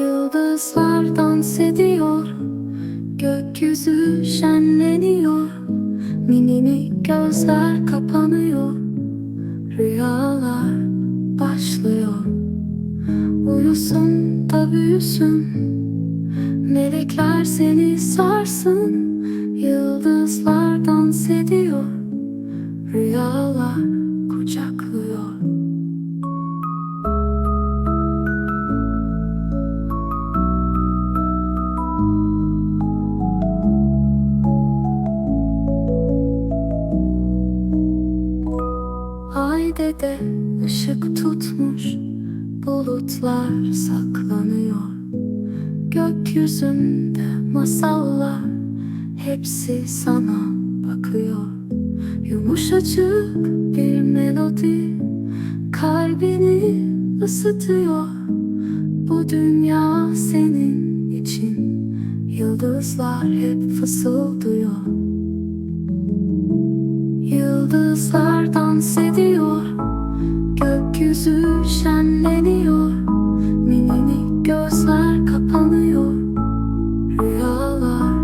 Yıldızlar dans ediyor Gökyüzü şenleniyor Mini gözler kapanıyor Rüyalar başlıyor. Uyusun da büyüsün Melekler seni sarsın. Yıldızlar dans ediyor Rüyalar kucaklıyor Ayde de ışık tutmuş Bulutlar saklanıyor. Gökyüzünde masallar Hepsi sana bakıyor. Yumuşacık bir melodi Kalbini ısıtıyor. Bu dünya senin için Yıldızlar hep fısıldıyor Yıldızlar dans ediyor Gökyüzü şenleniyor. Mini gözler kapanıyor. Rüyalar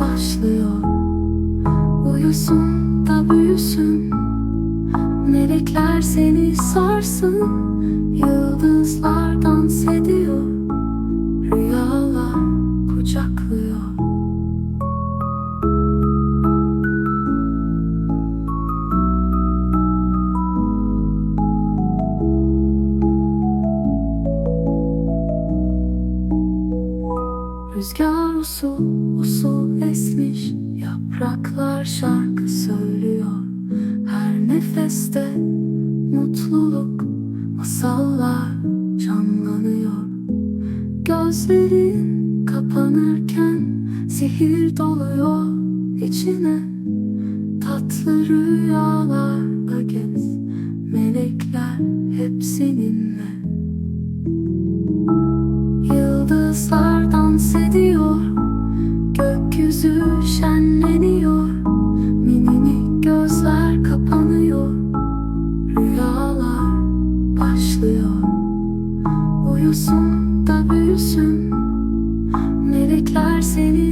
başlıyor. Uyusun da büyüsün. Melekler seni sarsın. Yıldızlar Rüzgar usul usul esmiş Yapraklar şarkı söylüyor. Her nefeste mutluluk Masallar canlanıyor. Gözlerin kapanırken Sihir doluyor. İçine Tatlı rüyalarla gez. Melekler hep seninle. Yıldızlar dans ediyor. Gökyüzü şenleniyor. Minik gözler kapanıyor. Rüyalar başlıyor. Uyusun da büyüsün. Melekler seni